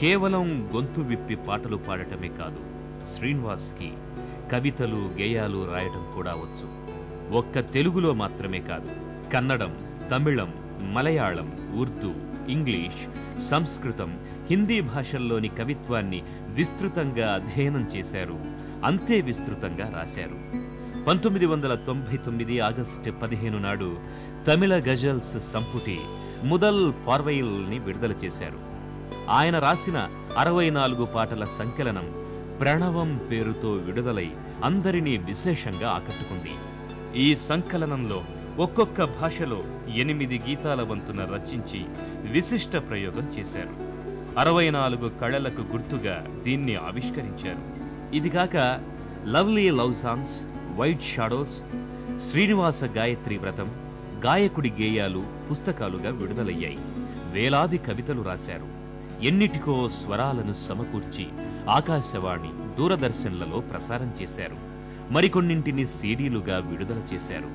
కేవలం గొంతు విప్పి పాటలు పాడటమే కాదు శ్రీనివాస్కి కవితలు గేయాలు రాయటం కూడా వచ్చు. ఒక్క తెలుగులో మాత్రమే కాదు కన్నడం తమిళం మలయాళం ఉర్దూ ఇంగ్లీష్ సంస్కృతం హిందీ భాషల్లోని కవిత్వాన్ని విస్తృతంగా అధ్యయనం చేశారు అంతే విస్తృతంగా రాశారు. పంతొమ్మిది వందల తొంభై తొమ్మిది ఆగస్టు పదిహేను నాడు తమిళ గజల్స్ సంపుటి ముదల్ పార్వయిల్ని విడుదల చేశారు. ఆయన రాసిన అరవై నాలుగు పాటల సంకలనం ప్రణవం పేరుతో విడుదలై అందరినీ విశేషంగా ఆకట్టుకుంది. ఈ సంకలనంలో ఒక్కొక్క భాషలో ఎనిమిది గీతాల వంతున రచించి విశిష్ట ప్రయోగం చేశారు. అరవై నాలుగు కళలకు గుర్తుగా దీన్ని ఆవిష్కరించారు. ఇదిగాక lovely love songs white shadows Srinivasa Gayatri వ్రతం గాయకుడి గేయాలు పుస్తకాలుగా విడుదలయ్యాయి. వేలాది కవితలు రాశారు. ఎన్నిటికో స్వరాలను సమకూర్చి ఆకాశవాణి దూరదర్శన్లలో ప్రసారం చేశారు. మరికొన్నింటిని సీడీలుగా విడుదల చేశారు.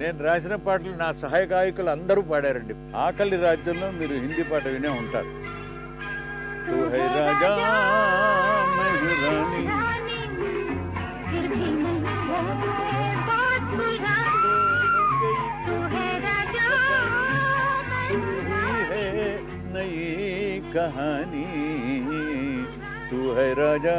నేను రాసిన పాటలు నా సహాయ గాయకులు అందరూ పాడారండి. ఆకలి రాజ్యంలో మీరు హిందీ పాట వినే ఉంటారు. कहानी। तू है राजा